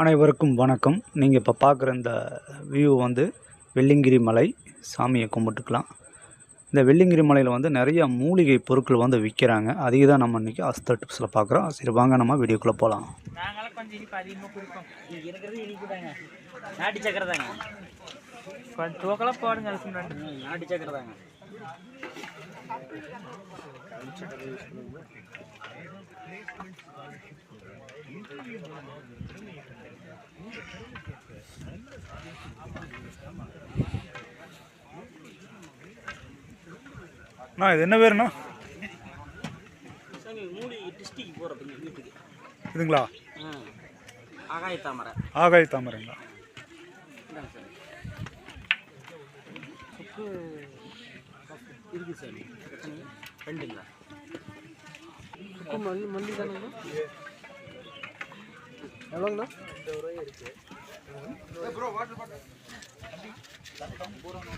அனைவருக்கும் வணக்கம். நீங்கள் இப்போ பார்க்குற இந்த வியூ வந்து வெள்ளிங்கிரி மலை சாமியை கும்பிட்டுக்கலாம். இந்த வெள்ளிங்கிரி மலையில் வந்து நிறைய மூலிகை பொருட்கள் வந்து விற்கிறாங்க அதுக்கு தான் நம்ம இன்றைக்கி அஸ்த டிப்ஸில் பார்க்குறோம் சரி வாங்க நம்ம வீடியோக்குள்ளே போகலாம் நாங்களாம் கொஞ்சம் இனிப்பு அதிகமாக கொடுப்போம். இருக்கிறது இனிப்பு தாங்க. நாட்டு சக்கரை தாங்க. கொஞ்சம் போடுங்க நாட்டு சக்கரை தாங்க. அண்ணா இது என்ன பேருண்ணா இதுங்களா? ஆ ஆகாய தாமரை. ஆகாய தாமரைங்களா? ரெண்டுங்களா? மல்லி மல்லி தானுங்களா எவ்வளோங்கண்ணா? முன்னாடி போயிட்டாங்க எனக்கு